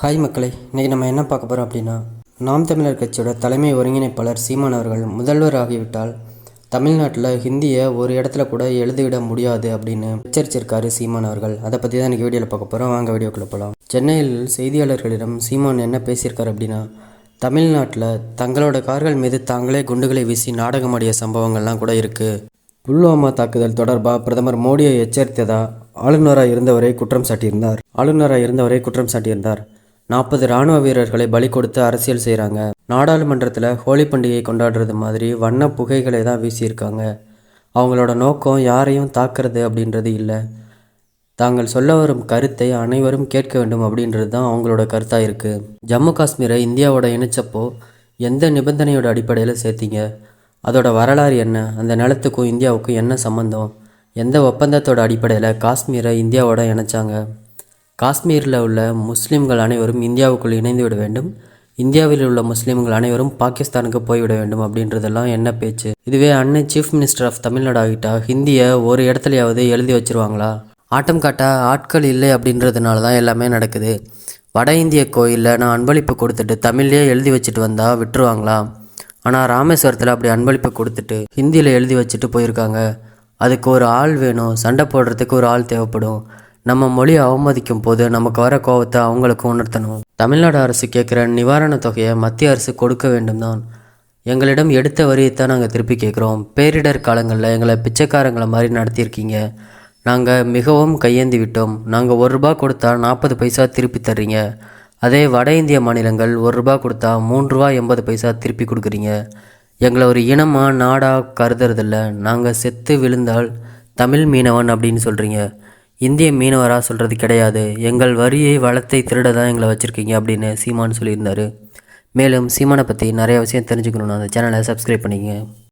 Hi மக்களை இன்றைக்கி நம்ம என்ன பார்க்க போகிறோம் அப்படின்னா நாம் தமிழர் கட்சியோட தலைமை ஒருங்கிணைப்பாளர் சீமான் அவர்கள் முதல்வர் ஆகிவிட்டால் தமிழ்நாட்டில் ஹிந்தியை ஒரு இடத்துல கூட எழுதிவிட முடியாது அப்படின்னு எச்சரிச்சிருக்காரு சீமான் அவர்கள். அதை பற்றி தான் இன்றைக்கி வீடியோவில் பார்க்க போகிறோம் வாங்க வீடியோக்குள்ளே போகலாம் சென்னையில் செய்தியாளர்களிடம் சீமான் என்ன பேசியிருக்காரு அப்படின்னா தமிழ்நாட்டில் தங்களோட கார்கள் மீது தாங்களே குண்டுகளை வீசி நாடகமாடிய சம்பவங்கள்லாம் கூட இருக்குது புல்வாமா தாக்குதல் தொடர்பாக பிரதமர் மோடியை எச்சரித்ததா? ஆளுநராக இருந்தவரை குற்றம் சாட்டியிருந்தார். ஆளுநராக இருந்தவரை குற்றம் சாட்டியிருந்தார். நாற்பது ராணுவ வீரர்களை பலி கொடுத்து அரசியல் செய்கிறாங்க நாடாளுமன்றத்தில் ஹோலி பண்டிகை கொண்டாடுறது மாதிரி வண்ண புகைகளை தான் வீசியிருக்காங்க. அவங்களோட நோக்கம் யாரையும் தாக்குறது அப்படின்றது இல்லை. தாங்கள் சொல்ல வரும் கருத்தை அனைவரும் கேட்க வேண்டும் அப்படின்றது தான் அவங்களோட கருத்தாக இருக்குது ஜம்மு காஷ்மீரை இந்தியாவோட இணைச்சப்போ எந்த நிபந்தனையோட அடிப்படையில் சேர்த்தீங்க? அதோட வரலாறு என்ன? அந்த நிலத்துக்கும் இந்தியாவுக்கும் என்ன சம்மந்தம் எந்த ஒப்பந்தத்தோட அடிப்படையில் காஷ்மீரை இந்தியாவோட இணைச்சாங்க? காஷ்மீரில் உள்ள முஸ்லீம்கள் அனைவரும் இந்தியாவுக்குள் இணைந்து விட வேண்டும். இந்தியாவில் உள்ள முஸ்லீம்கள் அனைவரும் பாகிஸ்தானுக்கு போய்விட வேண்டும் அப்படின்றதெல்லாம் என்ன பேச்சு? இதுவே அன்னை சீஃப் மினிஸ்டர் ஆஃப் தமிழ்நாடு ஆகிட்டா ஹிந்தியை ஒரு இடத்துலையாவது எழுதி வச்சிருவாங்களா? ஆட்டம் காட்ட ஆட்கள் இல்லை அப்படின்றதுனால தான் எல்லாமே நடக்குது. வட இந்திய கோயிலில் நான் அன்பளிப்பு கொடுத்துட்டு தமிழ்லேயே எழுதி வச்சுட்டு வந்தால் விட்டுருவாங்களா? ஆனால் ராமேஸ்வரத்தில் அப்படி அன்பளிப்பு கொடுத்துட்டு ஹிந்தியில் எழுதி வச்சுட்டு போயிருக்காங்க. அதுக்கு ஒரு ஆள் வேணும். சண்டை போடுறதுக்கு ஒரு ஆள் தேவைப்படும். நம்ம மொழியை அவமதிக்கும் போது நமக்கு வர கோவத்தை அவங்களுக்கு உணர்த்தணும். தமிழ்நாடு அரசு கேட்குற நிவாரணத் தொகையை மத்திய அரசு கொடுக்க வேண்டும் தான் எங்களிடம் எடுத்த வரியை தான் நாங்கள் திருப்பி கேட்குறோம். பேரிடர் காலங்களில் எங்களை பிச்சைக்காரங்களை மாதிரி நடத்தியிருக்கீங்க. நாங்கள் மிகவும் கையேந்தி விட்டோம். நாங்கள் ஒரு ரூபா கொடுத்தா நாற்பது பைசா திருப்பி தர்றீங்க. அதே வட இந்திய மாநிலங்கள் ஒரு ரூபா கொடுத்தா மூன்று ரூபா எண்பது பைசா திருப்பி கொடுக்குறீங்க. எங்களை ஒரு இனமாக நாடாக கருதுறதில்ல. நாங்கள் செத்து விழுந்தால் தமிழ் மீனவன் அப்படின்னு சொல்கிறீங்க இந்திய மீனவராக சொல்கிறது கிடையாது. எங்கள் வரியை வளத்தை திருட தான் எங்களை வச்சுருக்கீங்க அப்படின்னு சீமான் சொல்லியிருந்தார். மேலும் சீமானை பற்றி நிறைய விஷயம் தெரிஞ்சுக்கணுன்னா அந்த சேனலை சப்ஸ்கிரைப் பண்ணிக்கங்க.